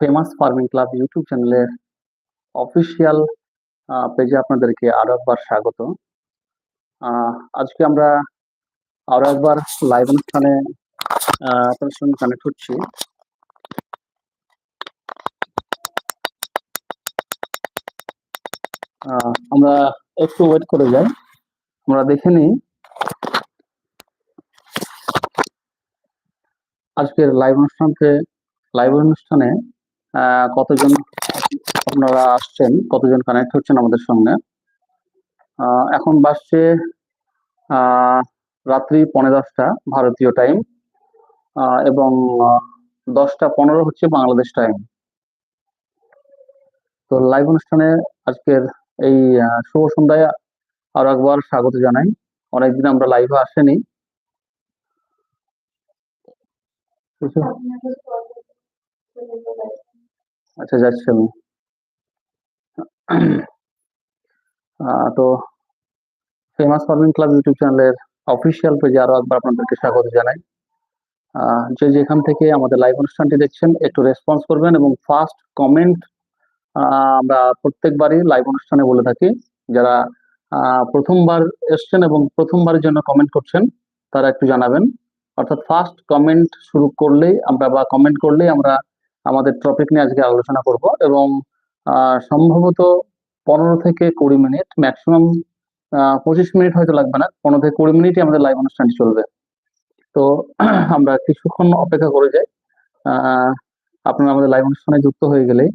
Famous farming club YouTube চ্যানেলের official পেজে আপনাদেরকে আরও একবার স্বাগত। আজকে আমরা আরও একবার লাইভ অনুষ্ঠানে আহ, আপনাদের সঙ্গে কানেক্ট হচ্ছি। আমরা একটু ওয়েট করে যাই। আমরা দেখে নিই আজকের লাইভ অনুষ্ঠানকে লাইভ অনুষ্ঠানে কতজন আপনারা আসছেন, কতজন কানেক্ট হচ্ছেন আমাদের সঙ্গে এখন বাসছে রাত্রি পৌনে দশটা ভারতীয় টাইম এবং দশটা পনেরো হচ্ছে বাংলাদেশ টাইম তো লাইভ অনুষ্ঠানে আজকের এই শুভ সন্ধ্যায় আরও একবার স্বাগত জানাই। অনেকদিন আমরা লাইভে আসেনি কিছু আচ্ছা। যাচ্ছি আমি। তো ফেমাস ফার্মিং ক্লাব ইউটিউব চ্যানেলের অফিসিয়াল পেজে আরও একবার আপনাদেরকে স্বাগত জানাই। যে যেখান থেকে আমাদের লাইভ অনুষ্ঠানটি দেখছেন, একটু রেসপন্স করবেন এবং ফার্স্ট কমেন্ট আমরা প্রত্যেকবারই লাইভ অনুষ্ঠানে বলে থাকি। যারা প্রথমবার এসছেন এবং প্রথমবারের জন্য কমেন্ট করছেন, তারা একটু জানাবেন। অর্থাৎ ফার্স্ট কমেন্ট শুরু করলেই আমরা বা কমেন্ট করলেই আমরা আমাদের টপিক নিয়ে আজকে আলোচনা করব এবং সম্ভবত পনেরো থেকে কুড়ি মিনিট ম্যাক্সিমাম পঁচিশ মিনিট হয়তো লাগবে না, পনেরো থেকে কুড়ি মিনিটই আমাদের লাইভ অনুষ্ঠানটি চলবে। তো আমরা কিছুক্ষণ অপেক্ষা করে যাই। আপনারা আমাদের লাইভ অনুষ্ঠানে যুক্ত হয়ে গেলেই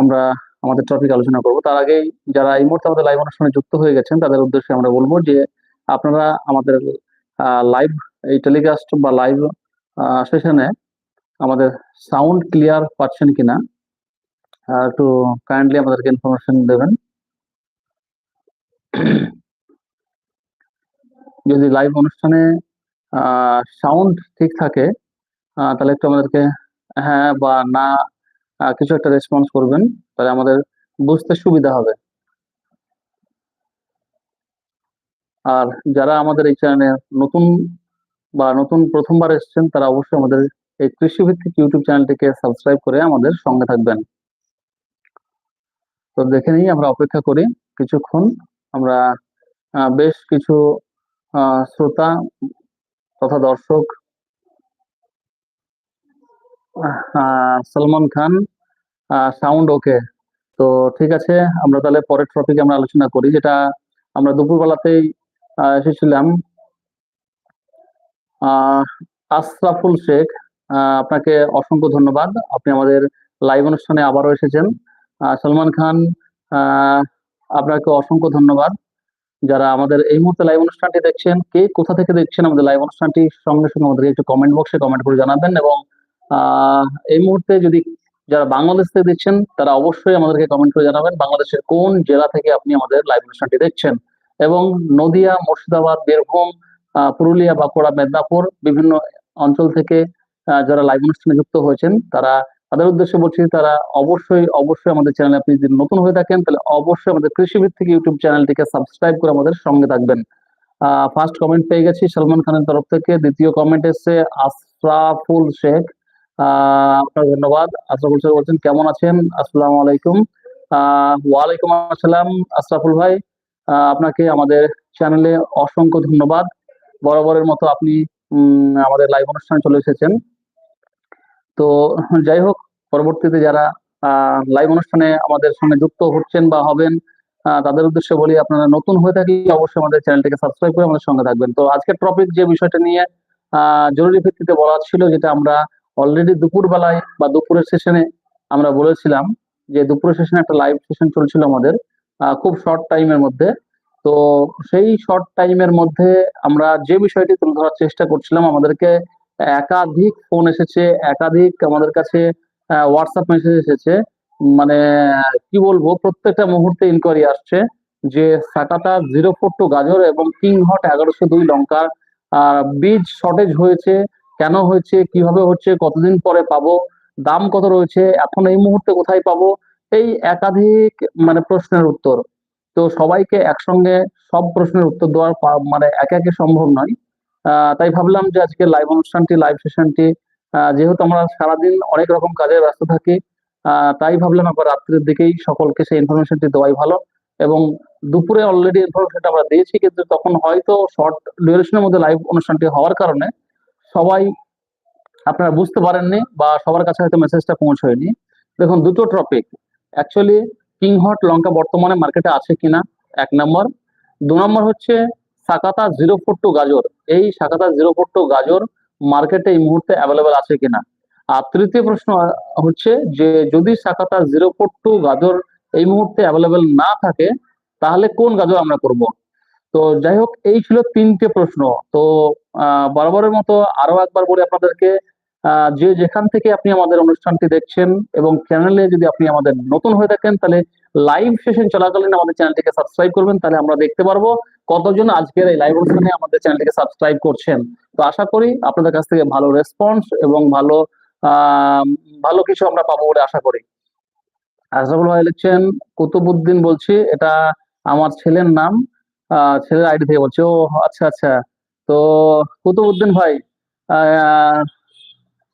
আমরা আমাদের টপিক আলোচনা করব। তার আগেই যারা এই মুহূর্তে আমাদের লাইভ অনুষ্ঠানে যুক্ত হয়ে গেছেন, তাদের উদ্দেশ্যে আমরা বলব যে আপনারা আমাদের লাইভ এই টেলিকাস্ট বা লাইভ সেশনে আমাদের সাউন্ড ক্লিয়ার পাচ্ছেন কিনা একটু কাইন্ডলি আমাদেরকে ইনফরমেশন দেবেন। যদি লাইভ অনুষ্ঠানে সাউন্ড ঠিক থাকে তাহলে একটু আমাদেরকে হ্যাঁ বা না কিছু একটা রেসপন্স করবেন, তাহলে আমাদের বুঝতে সুবিধা হবে। আর যারা আমাদের এই চ্যানেলে নতুন বা নতুন প্রথমবার এসেছেন, তারা অবশ্যই আমাদের এই কৃষিভিত্তিক ইউটিউব চ্যানেলটিকে সাবস্ক্রাইব করে আমাদের সঙ্গে থাকবেন। তো দেখে নিই, আমরা অপেক্ষা করি। কিছুক্ষণ আমরা বেশ কিছু শ্রোতা তথা দর্শক সালমান খান সাউন্ড ওকে। তো ঠিক আছে, আমরা তাহলে পরের টপিকে আমরা আলোচনা করি, যেটা আমরা দুপুরবেলাতেই এসেছিলাম। আশরাফুল শেখ আপনাকে অসংখ্য ধন্যবাদ। আপনি আমাদের লাইভ অনুষ্ঠানে আবারও এসেছেন। সলমান খান আপনাকে অসংখ্য ধন্যবাদ। যারা আমাদের এই মুহূর্তে লাইভ অনুষ্ঠানটি দেখছেন, কে কোথা থেকে দেখছেন আমাদের লাইভ অনুষ্ঠানটি, সঙ্গে সঙ্গে আমাদেরকে একটু কমেন্ট বক্সে কমেন্ট করে জানাবেন এবং এই মুহূর্তে যদি যারা বাংলাদেশ থেকে দেখছেন, তারা অবশ্যই আমাদেরকে কমেন্ট করে জানাবেন। বাংলাদেশের কোন জেলা থেকে আপনি আমাদের লাইভ অনুষ্ঠানটি দেখছেন। এবং নদিয়া, মুর্শিদাবাদ, বীরভূম পুরুলিয়া, বাঁকুড়া, মেদিনীপুর বিভিন্ন অঞ্চল থেকে যারা লাইভ অনুষ্ঠানে যুক্ত হয়েছেন, তারা তাদের উদ্দেশ্যে বলছি তারা অবশ্যই অবশ্যই আমাদের চ্যানেলে আপনি যদি নতুন হয়ে থাকেন, তাহলে অবশ্যই আমাদের কৃষিভিত্তিক ইউটিউব চ্যানেলটিকে সাবস্ক্রাইব করে আমাদের সঙ্গে থাকবেন। ফার্স্ট কমেন্ট পেয়ে গেছি সালমান খানের তরফ থেকে, দ্বিতীয় কমেন্ট এসছে আশরাফুল শেখ। আপনার ধন্যবাদ। আশরাফুল শেখ বলছেন, কেমন আছেন? আসসালামু আলাইকুম। আহ ওয়ালাইকুম আসসালাম, আশরাফুল ভাই। আপনাকে আমাদের চ্যানেলে অসংখ্য ধন্যবাদ। বরাবরের মতো আপনি আমাদের লাইভ অনুষ্ঠানে চলে এসেছেন। তো যাই হোক, পরবর্তীতে যারা লাইভ অনুষ্ঠানে আমাদের সঙ্গে যুক্ত হচ্ছেন বা হবেন তাদের উদ্দেশ্যে বলি, আপনারা নতুন হয়ে থাকি, অবশ্যই আমাদের চ্যানেলটিকে সাবস্ক্রাইব করে আমাদের সঙ্গে থাকবেন। তো আজকের টপিক যে বিষয়টা নিয়ে জরুরি ভিত্তিতে বলা ছিল, যেটা আমরা অলরেডি দুপুর বেলায় বা দুপুরের সেশনে আমরা বলেছিলাম, যে দুপুরের সেশনে একটা লাইভ সেশন চলছিল আমাদের। খুব শর্ট টাইমের মধ্যে। তো সেই শর্ট টাইমের মধ্যে আমরা যে বিষয়টি তুলে ধরার চেষ্টা করছিলাম, আমাদেরকে একাধিক ফোন এসেছে, একাধিক আমাদের কাছে হোয়াটসঅ্যাপ মেসেজ এসেছে। মানে কি বলব, প্রত্যেকটা মুহূর্তে ইনকোয়ারি আসছে যে সাটাটা জিরো ফোর টু গাজর এবং কিং হট এগারোশো দুই লঙ্কার বীজ শর্টেজ হয়েছে, কেন হয়েছে, কীভাবে হচ্ছে, কতদিন পরে পাবো, দাম কত রয়েছে, এখন এই মুহূর্তে কোথায় পাবো এই একাধিক মানে প্রশ্নের উত্তর। তো সবাইকে একসঙ্গে সব প্রশ্নের উত্তর দেওয়ার মানে একে একে সম্ভব নয়। তাই ভাবলাম যে আজকে লাইভ অনুষ্ঠানটি লাইভ সেশনটি যেহেতু আমরা সারাদিন অনেক রকম কাজে ব্যস্ত থাকি তাই ভাবলাম আবার রাত্রের দিকেই সকলকে সেই ইনফরমেশনটি দেওয়াই ভালো। এবং দুপুরে অলরেডি ইনফরমেশনটা আমরা দিয়েছি, কিন্তু তখন হয়তো শর্ট ডিউরেশনের মধ্যে লাইভ অনুষ্ঠানটি হওয়ার কারণে সবাই আপনারা বুঝতে পারেননি বা সবার কাছে হয়তো মেসেজটা পৌঁছয়নি। দেখুন, দুটো টপিক অ্যাকচুয়ালি কিং হট লঙ্কা বর্তমানে মার্কেটে আছে কিনা? এক নম্বর দু নম্বর হচ্ছে সাকাতা জিরো ফোর টু গাজর। এই সাকাতা জিরো ফোর টু গাজর মার্কেটে এই মুহূর্তে অ্যাভেলেবেল আছে কিনা? আর তৃতীয় প্রশ্ন হচ্ছে যে যদি সাকাতা জিরো ফোর টু গাজর এই মুহূর্তে অ্যাভেলেবেল না থাকে তাহলে কোন গাজর আমরা করব? তো যাই হোক এই ছিল তিনটে প্রশ্ন। তো আহ, বরাবরের মতো আরও একবার বলে আপনাদেরকে যে যেখান থেকে আপনি আমাদের অনুষ্ঠানটি দেখছেন এবং চ্যানেলে যদি আপনি আমাদের নতুন হয়ে থাকেন, তাহলে লাইভ সেশন চলাকালীন আমাদের চ্যানেলটিকে সাবস্ক্রাইব করবেন, তাহলে আমরা দেখতে পারব কতজন আজকের এই লাইভ অনুষ্ঠানে আমাদের চ্যানেলটিকে সাবস্ক্রাইব করছেন। তো আশা করি আপনাদের কাছ থেকে ভালো রেসপন্স এবং ভালো ভালো কিছু আমরা পাবো বলে আশা করি। আশরাফুল ভাই লিখছেন কুতুবুদ্দিন বলছি, এটা আমার ছেলের নাম ছেলের আইডি থেকে বলছি। ও আচ্ছা আচ্ছা। তো কুতুবুদ্দিন ভাই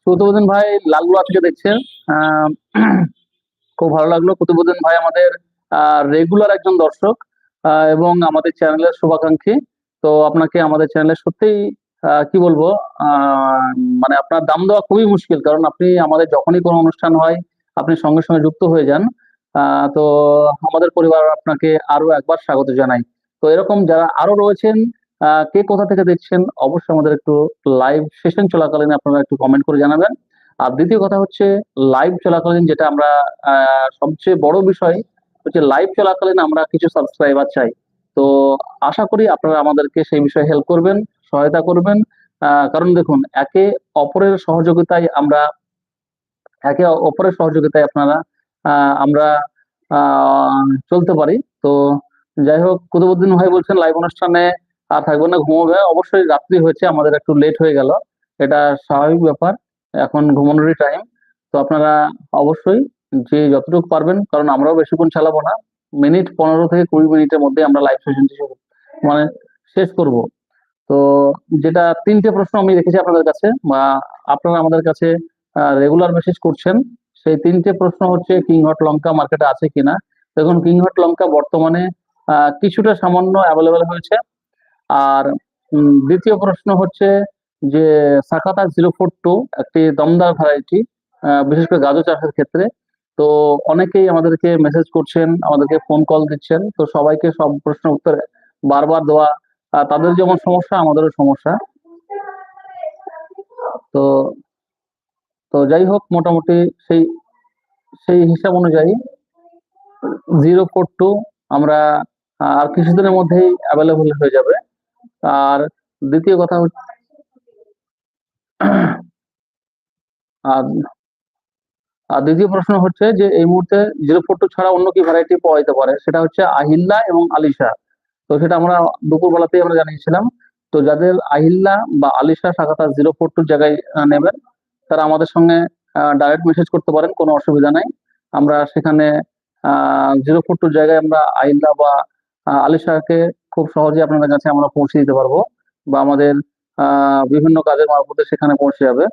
কুতুবুদ্দিন ভাই লালগুলা থেকে দেখছেন। খুব ভালো লাগল। কুতুবুদ্দিন ভাই আমাদের রেগুলার একজন দর্শক এবং আমাদের চ্যানেলের শুভাকাঙ্ক্ষী। তো আপনাকে আমাদের চ্যানেলে সত্যিই কি বলব মানে আপনার দাম দেওয়া খুবই মুশকিল। কারণ আপনি আমাদের যখনই কোনো অনুষ্ঠান হয়, আপনি সঙ্গে সঙ্গে যুক্ত হয়ে যান। তো আমাদের পরিবার আপনাকে আরও একবার স্বাগত জানাই। তো এরকম যারা আরও রয়েছেন কে কোথা থেকে দেখছেন, অবশ্যই আমাদের একটু লাইভ সেশন চলাকালীন আপনারা একটু কমেন্ট করে জানাবেন। আর দ্বিতীয় কথা হচ্ছে লাইভ চলাকালীন যেটা আমরা সবচেয়ে বড় বিষয় হচ্ছে লাইভ চলাকালীন আমরা কিছু সাবস্ক্রাইবার চাই। তো আশা করি আপনারা আমাদেরকে সেই বিষয়ে হেল্প করবেন, সহায়তা করবেন। কারণ দেখুন, একে অপরের সহযোগিতায় আমরা, একে অপরের সহযোগিতায় আপনারা আমরা চলতে পারি। তো যাই হোক, কুতুবুদ্দিন ভাই বলছেন লাইভ অনুষ্ঠানে আর থাকবেন না, ঘুমাবে। অবশ্যই রাত্রি হয়েছে, আমাদের একটু লেট হয়ে গেল। এটা স্বাভাবিক ব্যাপার। এখন ঘুমানোরই টাইম তো আপনারা অবশ্যই যে যতটুকু পারবেন, কারণ আমরাও বেশিক্ষণ চালাবো না। মিনিট পনেরো থেকে কুড়ি মিনিটের মধ্যে আমরা লাইভ সেশনটি মানে শেষ করব। তো যেটা তিনটে প্রশ্ন আমি রেখেছি আপনাদের কাছে, বা আপনারা আমাদের কাছে রেগুলার মেসেজ করছেন, সেই তিনটে প্রশ্ন হচ্ছে কিংহট লঙ্কা মার্কেটে আছে কিনা। দেখুন কিংহট লঙ্কা বর্তমানে কিছুটা সামান্য অ্যাভেলেবেল হয়েছে। আর দ্বিতীয় প্রশ্ন হচ্ছে যে সাকাতা জিরো ফোর টু একটি দমদার ভ্যারাইটি বিশেষ করে গাজর চাষের ক্ষেত্রে। তো অনেকেই আমাদেরকে মেসেজ করছেন, আমাদেরকে ফোন কল দিচ্ছেন। তো সবাইকে সব প্রশ্ন উত্তর বারবার দেওয়া তাদের যেমন সমস্যা, আমাদেরও সমস্যা। তো তো যাই হোক, মোটামুটি সেই সেই হিসাব অনুযায়ী জিরো ফোর টু আমরা আর কিছুদিনের মধ্যেই অ্যাভেলেবল হয়ে যাবে। আর দ্বিতীয় কথা হচ্ছে আর দ্বিতীয় প্রশ্ন হচ্ছে যে এই মুহূর্তে জিরো ফোর টু ছাড়া অন্য কি ভ্যারাইটি পাওয়া যেতে পারে? সেটা হচ্ছে আহিল্লা এবং আলিশা। তো সেটা আমরা দুপুরবেলাতেই আমরা জানিয়েছিলাম। তো যাদের আহিল্লা বা আলিশা শাখাতা জিরো ফোর টুর জায়গায় নেবেন, তারা আমাদের সঙ্গে ডাইরেক্ট মেসেজ করতে পারেন, কোনো অসুবিধা নাই। আমরা সেখানে জিরো ফোর টুর জায়গায় আমরা আহিল্লা বা আলিশাকে খুব সহজে আপনাদের কাছে আমরা পৌঁছে দিতে পারব বা আমাদের বিভিন্ন কাজের মারফতে সেখানে পৌঁছে যাবে।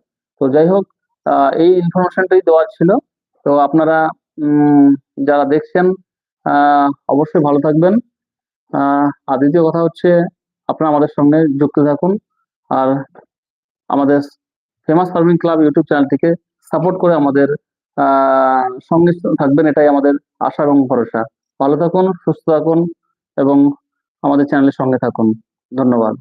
তো যাই হোক এই ইনফরমেশনটাই দেওয়ার ছিল। তো আপনারা যারা দেখছেন অবশ্যই ভালো থাকবেন। আর দ্বিতীয় কথা হচ্ছে, আপনারা আমাদের সঙ্গে যুক্ত থাকুন। আর আমাদের ফেমাস ফার্মিং ক্লাব ইউটিউব চ্যানেলটিকে সাপোর্ট করে আমাদের সঙ্গে থাকবেন, এটাই আমাদের আশা এবং ভরসা। ভালো থাকুন, সুস্থ থাকুন, এবং আমাদের চ্যানেলের সঙ্গে থাকুন। ধন্যবাদ।